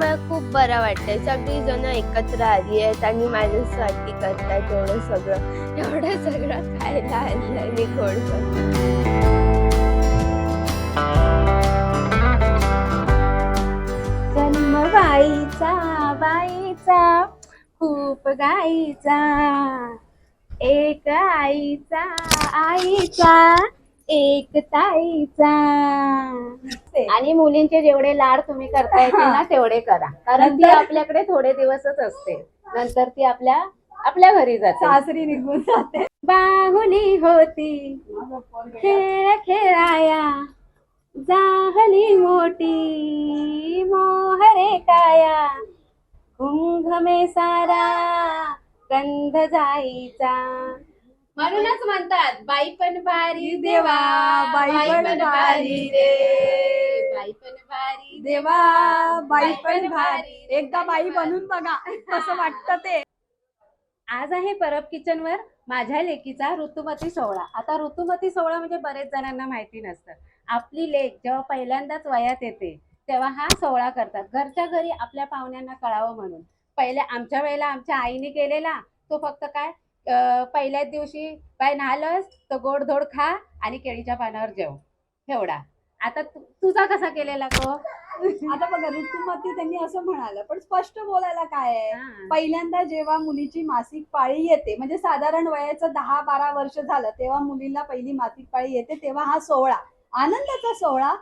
मला खूप बरं वाटतंय. सगळी जण एकत्र आली आहेत आणि माझ्यासाठी करतायत एवढं सगळं. एवढं सगळं खायला आणलंय मी गोड जन्म बाईचा बाईचा खूप गाईचा एक आईचा आईचा. एक ताईचा. आणि मुलींचे जेवढे लाड तुम्ही करता येते ना तेवढे करा. कारण ती आपल्याकडे थोडे दिवसच असते. नंतर ती आपल्या आपल्या घरी जाते. सासरी निघून जाते. बाहुली होती. खेळ खेळाया. जाहली मोठी. मोहरे काया. घुमघमे सारा. गंध जाईचा. म्हणूनच म्हणतात बाई पण भारी देवा बाई पण भारी रे. बाई पण भारी देवा बाई पण भारी. एकदा बाई बनून बघा कसं वाटतं ते. आज आहे परब किचन वर माझ्या लेकीचा ऋतुमती सोहळा. आता ऋतुमती सोहळा म्हणजे बरेच जणांना माहिती नसतं. आपली लेक जेव्हा पहिल्यांदाच वयात येते तेव्हा हा सोहळा करतात. घरच्या घरी आपल्या पाहुण्यांना कळावं म्हणून. पहिले आमच्या वेळेला आमच्या आईने केलेला तो फक्त काय? पहिल्याच दिवशी बाय नाहलस तर गोड धोड खा आणि केळीच्या पानावर जेव. एवढा. आता तुझा कसा केलेला तो आता बघा ऋतुमती त्यांनी असं म्हणालं पण स्पष्ट बोलायला काय आहे. पहिल्यांदा जेव्हा मुलीची मासिक पाळी येते म्हणजे साधारण वयाचं दहा बारा वर्ष झालं तेव्हा मुलीला पहिली मासिक पाळी येते तेव्हा हा सोहळा आनंदाचा सोहळा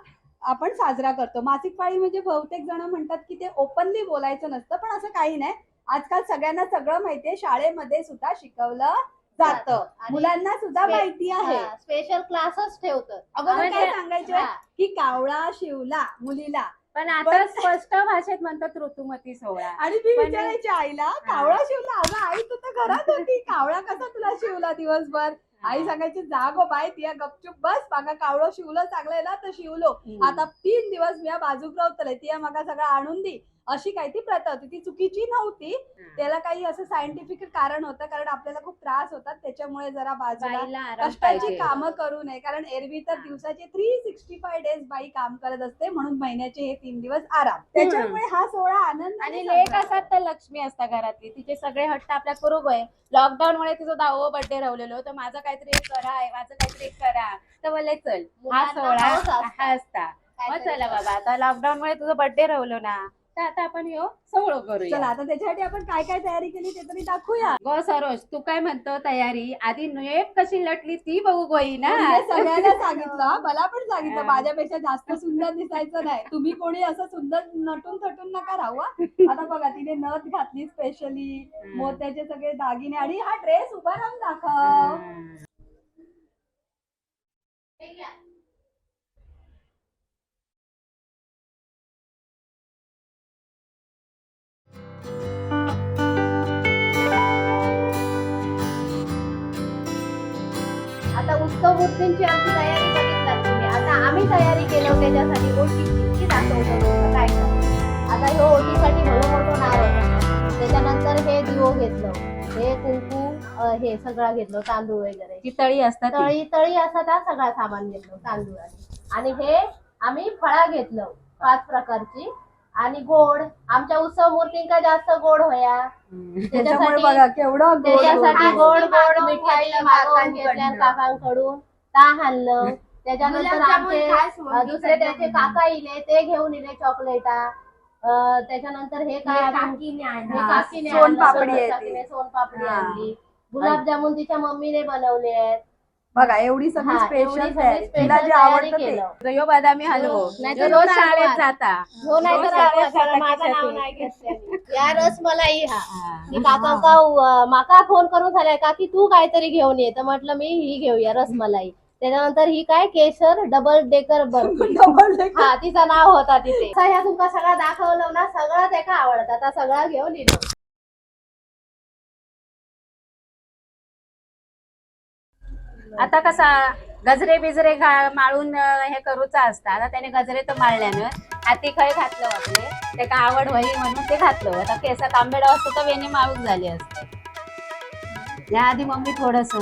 आपण साजरा करतो. मासिक पाळी म्हणजे बहुतेक जण म्हणतात की ते ओपनली बोलायचं नसतं पण असं काही नाही. आजकाल सगळ्यांना सगळं माहितीये शाळेमध्ये सुद्धा शिकवलं जातं. आणि मुलांना सुद्धा स्पे- माहिती आहे. स्पेशल क्लासच ठेवतात. अगोदर काय म्हणजे- सांगायचे? हा. की कावळा शिवला मुलीला. पण आता स्पष्ट भाषेत म्हणतात ऋतुमती सोहळा. आणि मी पण- विचारायची आईला कावळा शिवला? अगं आई तू तर घरात होती. कावळा कसा तुला शिवला दिवसभर? आई सांगायची जा गो बाय तिया गपचूप बस. मागा कावळं शिवलं चांगलं ना तर शिवलो. हम्म. आता तीन दिवस मी बाजूक राहतले तिया मागा सगळं आणून दी. अशी काही ती प्रथा होती. ती चुकीची नव्हती. त्याला काही असं सायंटिफिक कारण होतं. कारण आपल्याला खूप त्रास होतात. त्याच्यामुळे जरा बाजूला कष्टाची. कामं करू नये. कारण एरवी तर दिवसाचे थ्री सिक्स्टी फाय डेज बाई काम करत असते. म्हणून महिन्याचे हे तीन दिवस आराम. त्याच्यामुळे हा सोहळा आनंद आणि लेख असतात तर लक्ष्मी असतात घरातली. तिचे सगळे हट्ट आपल्या करू गय लॉकडाऊन मुळे तिचं दहावं बर्थडे राहिलेलो. तर माझं काहीतरी एक करा आहे. माझं काहीतरी एक करा. तर बोलले चल हा सोहळा. हा असता. मग चला बाबा. आता लॉकडाऊन मुळे तुझं बर्थडे राहिलो ना. तर आता आपण ह्यो सोहळं चला करूया. आता त्याच्यासाठी आपण काय काय तयारी केली ते तरी दाखवूया. गो सरोज तू काय म्हणतो तयारी? आधी नेक कशी लटली ती बघू गोई ना? म्हणजे सगळ्यांना सांगितलं हा, मला पण सांगितलं हा. माझ्यापेक्षा जास्त सुंदर दिसायचं नाही. तुम्ही कोणी असं सुंदर नटून थटून नका राहू हा. आता बघा तिने नथ घातली स्पेशली मोत्याचे सगळे दागिने आणि हा ड्रेस उभा राहून दाखव. मूर्तींची आमची तयारी बघितलात तुम्ही. आता आम्ही तयारी केलो त्याच्यासाठी ओटीची ती दाखवतो काय. आता ह्यो ओटीसाठी भलो मोठो नारळ त्याच्यानंतर हे दिवो घेतलं. हे कुंकू हे सगळं घेतलं तांदूळ वगैरे. तळी असतात. तळी तळी असं हा सगळा सामान घेतलं तांदूळ आणि हे आम्ही फळा घेतलं पाच प्रकारची. आणि गोड आमच्या उत्सव मूर्तींका जास्त गोड होया. त्याच्यासाठी- बघा केवढं गोड त्याच्यासाठी गोड. गोड गोड मिठाई मागवून घेतल्या काकांकडून. ता आणलं त्याच्यानंतर आमचे अ, दुसरे त्याचे काका इले ते घेऊन इले चॉकलेटा अ, त्याच्यानंतर हे काय काकीने हे हा, काकीने सोनपापडी आणलं, आहे ती. काकीने सोनपापडी हा. आणली. गुलाबजामुन तिच्या मम्मीने बनवले आहेत. बघा एवढी सगळी हा, एवढी स्पेशल सगळी आहे तिला special जे तयारी आवडतं ते. केलं. तर बदामी हलवो. नाहीतर ह्यो रोज रोज शाळेत रागवाल. जाता. हो नाही तर रोज शाळेत जाता माझं नाव खिशातून. नाही घेतलं या रसमलाई हा. हा. मी काकांका अ, माका फोन करून झालाय का की तू काहीतरी घेऊन ये. तर म्हटलं मी ही घेऊया रसमलाई. त्याच्यानंतर ही काय? केशर double decker barfi. Double decker. हा तिचं नाव होता तिथे. असं ह्या तुमका सगळं दाखवलं ना सगळं ते का आवडतं. आता सगळं घेऊन येलो आता कसा गजरे बिजरे माळून हे करूचा असता. आता त्याने गजरे तर माळल्यानं हाती खय घातलं आपले ते का आवड होई म्हणून ते घातलं. आता केसात आंबेडा असतं तर वेणी माळून झाली असते. या आधी मम्मी थोडस.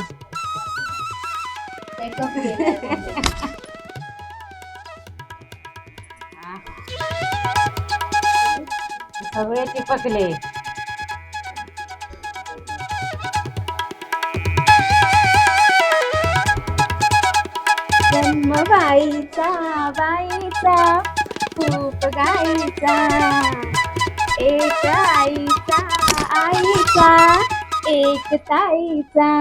सगळे चिपकले. जन्म बाईचा बाईचा खूप गाईचा. एक आईचा आईचा एक ताईचा.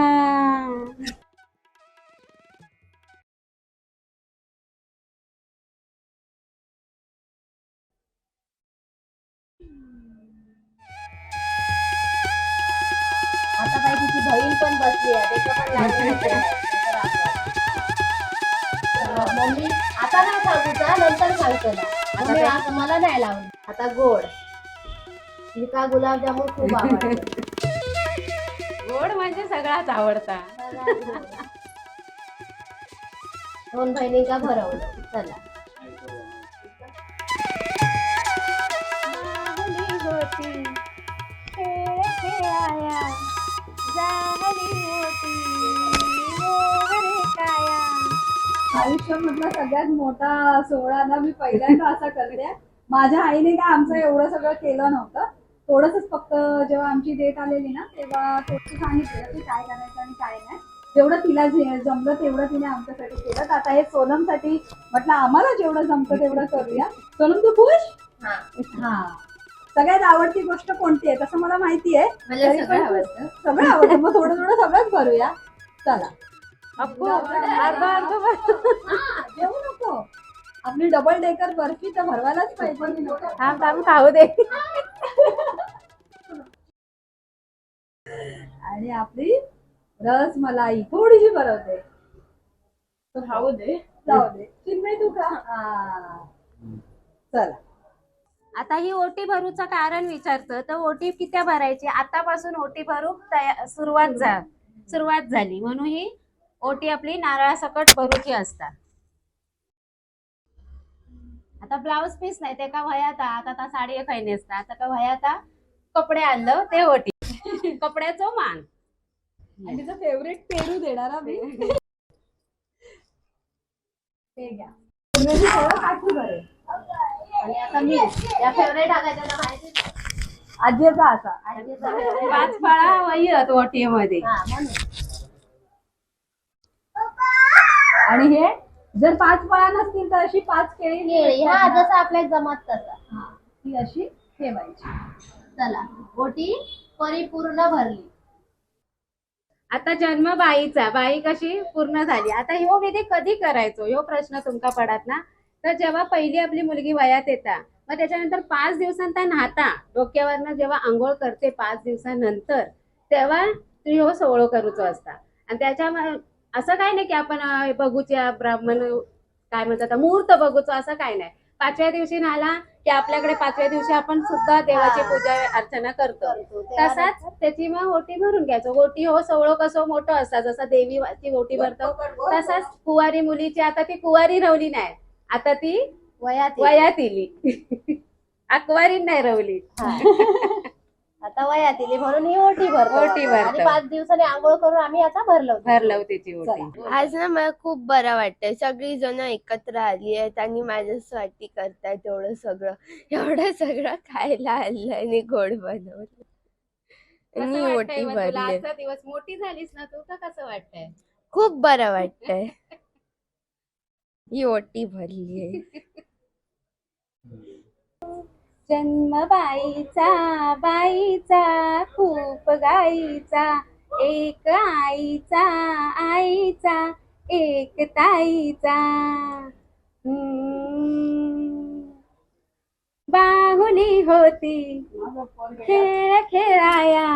बहीण पण पण लागलं मम्मी आता नाही सांगू जा नंतर सांगतो ना मम्मी, काय? आता मला नाही लावली आता गोड तिका गुलाबजामुन खूप आवडते गोड म्हणजे सगळाच आवडता दोन बहिणी का भरवलं चला होती खेळ खेळाया जाहली होती मोहरे काया. आयुष्यामधला सगळ्यात मोठा सोहळा ना मी पहिल्यांदा असा करते. माझ्या आईने काय आमचं एवढं सगळं केलं नव्हतं. थोडंसंच फक्त जेव्हा आमची डेट आलेली ना तेव्हा थोडं सांगितलं की काय करायचं आणि काय नाही. जेवढं तिला जे- जमलं तेवढं तिने आमच्यासाठी केलं. तर आता हे सोनमसाठी म्हटलं आम्हाला जेवढं जमतं तेवढं करूया. सोनम तू खुश? हा. हा. सगळ्यात आवडती गोष्ट कोणती आहे? तसं मला माहिती आहे. सगळं आवडतं. सगळं आवडतं. मग थोडं थोडं सगळंच भरूया. चला. हा, जेवू नको. आपली डबल डेकर बर्फी तर भरवायलाच पाहिजे. खाऊ दे. आणि आपली रस मलाई थोडीशी भरवते. खाऊ दे. जाऊ दे. चिन्मय तू का. चला. आता ही ओटी भरूचं कारण विचारतं तर ओटी किती भरायची? आतापासून ओटी भरू सुरुवात झा सुरुवात झाली. म्हणून ही ओटी आपली नारळासकट भरूची असता आता ब्लाऊज पीस नाही ते का वयाता आता आता साडी खाई नेसता. आता का वयाता कपडे आणलं ते ओटी. कपड्याचं मान. आणि तिचं फेवरेट पेरू देणार हा मी हे घ्या आणि आता मी या फेवरेट ना माहिती आजीचा असा. पाच फळा वयत ओटीमध्ये हा आणि हे जर पाच फळा नसतील तर अशी पाच केळी हा जसं आपल्याला जमत तसं. हा, ती अशी ठेवायची. चला ओटी परिपूर्ण भरली. आता जन्म बाईचा. बाई कशी पूर्ण झाली. आता ह्यो विधी कधी करायचो? ह्यो प्रश्न तुमका पडत ना. तर जेव्हा पहिली आपली मुलगी वयात येता मग त्याच्यानंतर पाच दिवसांता नाहता. डोक्यावरनं जेव्हा आंघोळ करते पाच दिवसानंतर तेव्हा तू ह्यो सोहळो करूचो असता. आणि त्याच्या असं काय नाही की आपण बघूच्या ब्राह्मण काय म्हणतात मुहूर्त बघूचो असं काय नाही. पाचव्या दिवशी नाला की आपल्याकडे पाचव्या दिवशी आपण सुद्धा देवाची हा. पूजा अर्चना करतो. तसाच त्याची मग ओटी भरून घ्यायचो. ओटी हो सवळो कसं मोठं असतात जसं देवीची ओटी भरतो तसाच कुवारी मुलीची आता ती कुवारी रवली नाही. आता ती वयात. वयात इली अकवारी नाही रवली. हा. आता वयात येईल म्हणून ही ओटी भरतो. ओटी. आणि पाच दिवसांनी आंघोळ करून आम्ही आता भरलो. भरलव त्याची ओटी. आज ना मला खूप बरं वाटतंय. सगळी जण एकत्र आली आहेत आणि माझ्यासाठी करतायत एवढं सगळं. एवढं सगळं खायला आणलं आणि गोड बनवलं? भरली. आजचा दिवस मोठी झालीस ना तू का कसं वाटतंय? खूप बरं वाटतंय. ही ओटी भरली आहे. जन्म बाईचा बाईचा खूप गाईचा एक आईचा आईचा एक ताईचा. बाहुली होती खेळ खेळाया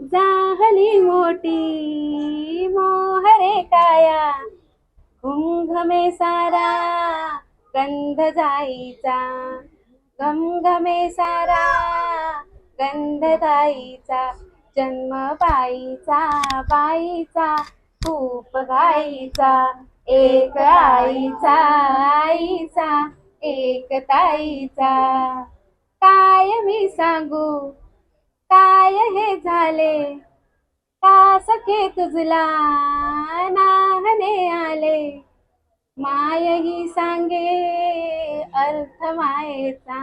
जाहली मोठी मोहरे काया. घमघमे सारा गंध जाईचा. घमघमे सारा गंध जाईचा. जन्म बाईचा बाईचा खूप गाईचा. एक आईचा आईचा एक ताईचा. काय मी सांगू? काय हे झाले? का सखे तुझला नाहने आले. माय ही सांगे अर्थ मायेचा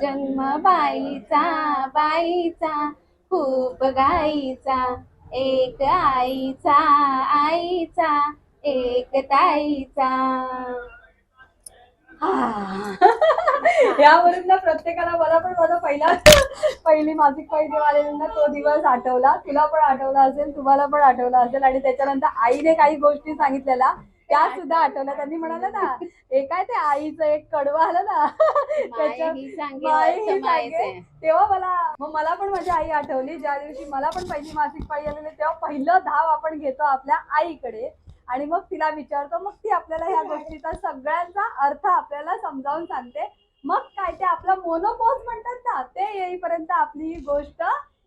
जन्म बाईचा बाईचा खूप गाईचा एक आईचा आईचा एक ताईचा. यावरून ना प्रत्येकाला मला पण माझा पहिला पहिली मासिक पाळी ना तो दिवस आठवला. तुला पण आठवला असेल तुम्हाला पण आठवला असेल. आणि त्याच्यानंतर आईने काही गोष्टी सांगितलेल्या. त्या सुद्धा आठवल्या त्यांनी म्हणाला ना हे काय ते आईचं एक कडवं आलं ना? त्याच्या माय ही. सांगे. तेव्हा मला मग मला पण माझी आई आठवली. ज्या दिवशी मला पण पहिली मासिक पाळी आलेली तेव्हा पहिलं धाव आपण घेतो आपल्या आईकडे. आणि मग तिला विचारतो मग ती आपल्याला ह्या गोष्टीचा सगळ्यांचा अर्थ आपल्याला समजावून सांगते. मग काय ते आपला मोनोपॉज म्हणतात ना ते येईपर्यंत आपली ही गोष्ट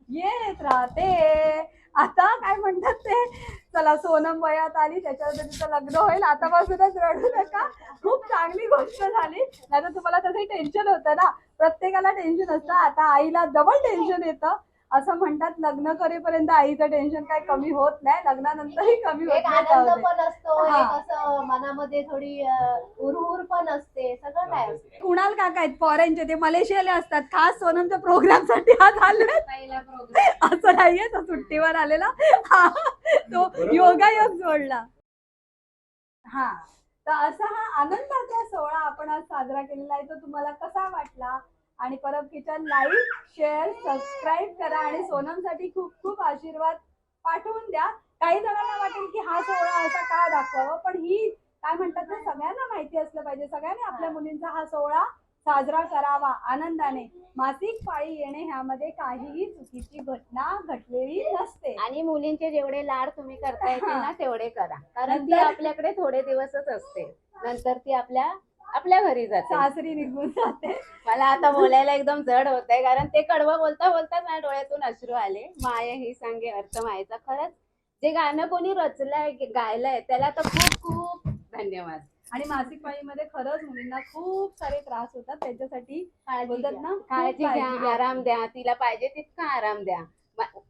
येत राहते. आता काय म्हणतात ते? चला सोनम वयात आली त्याच्यानंतर तिचं लग्न होईल. आतापासूनच रडू नका. खूप चांगली गोष्ट झाली. नाही तर तुम्हाला तसंही टेन्शन होतं ना. प्रत्येकाला टेन्शन असतं. आता आईला डबल टेन्शन येतं. असं म्हणतात लग्न करेपर्यंत आईचं टेन्शन काय कमी होत नाही लग्नानंतरही कमी होत एक नाही आनंद. पण असतो हा. एक असं मनामध्ये थोडी उरहुर पण असते सगळं काय असतं. कुणाल काका आहेत? फॉरेनचे ते मलेशियाला असतात. खास सोनमच्या प्रोग्रामसाठी आज आले पहिला प्रोग्राम असं नाहीये तो सुट्टीवर आलेला. हा तो योगायोग जोडला. हा तर असा हा आनंदाचा सोहळा आपण आज साजरा केलेला आहे. तो तुम्हाला कसा वाटला? आणि Parab kitchen like share subscribe करा आणि सोनमसाठी खूप खूप आशीर्वाद पाठवून द्या. काही जणांना वाटेल की हा सोहळा असा का दाखवावा पण ही काय म्हणतात ना सगळ्यांना माहिती असलं पाहिजे. सगळ्यांनी आपल्या मुलींचा हा सोहळा साजरा करावा आनंदाने. मासिक पाळी येणे ह्यामध्ये काहीही चुकीची घटना घडलेली नसते. आणि मुलींचे जेवढे लाड तुम्ही करता येतील ना तेवढे करा. कारण ती आपल्याकडे थोडे दिवसच असते. नंतर ती आपल्या आपल्या घरी जाते. सासरी निघून जाते. मला आता बोलायला एकदम जड होत आहे कारण ते कडवं बोलता बोलता माझ्या डोळ्यातून अश्रू आले. माया ही सांगे अर्थ मायेचा खरंच. जे गाणं कोणी रचलंय गायलंय त्याला तर खूप खूप धन्यवाद. आणि मासिक पाळीमध्ये खरंच मुलींना खूप सारे त्रास होतात. त्याच्यासाठी बोलतात. ना काळजी घ्या आराम द्या तिला पाहिजे तितका आराम द्या.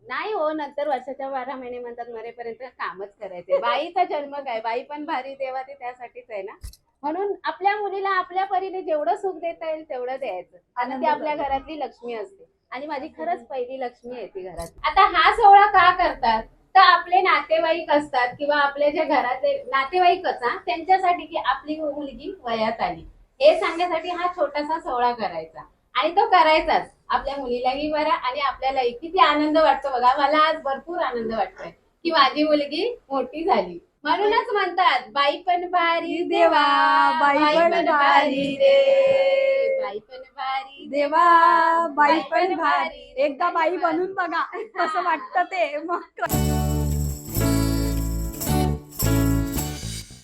नाही हो नंतर वर्षाच्या बारा महिने म्हणतात मरेपर्यंत कामच करायचे बाईचा जन्म काय? बाई पण भारी देवा ते त्यासाठीच आहे ना. म्हणून आपल्या मुलीला आपल्या परीने जेवढं सुख देता येईल तेवढं द्यायचं. आणि ती आनंद आपल्या घरातली लक्ष्मी असते. आणि माझी खरंच पहिली लक्ष्मी आहे ती घरात आता हा सोहळा का करतात? तर आपले नातेवाईक असतात किंवा आपले जे घरातले नातेवाईकच हा त्यांच्यासाठी की आपली मुलगी वयात आली. हे सांगण्यासाठी हा छोटासा सोहळा करायचा. आणि तो करायचाच. आपल्या मुलीलाही बरा आणि आपल्यालाही. किती आनंद वाटतो बघा. मला आज भरपूर आनंद वाटतोय की माझी मुलगी मोठी झाली. म्हणूनच म्हणतात बाई पण भारी देवा बाई पण भारी रे. बाई पण भारी देवा बाई पण भारी. एकदा बाई बनून बघा कसं वाटतं ते. मग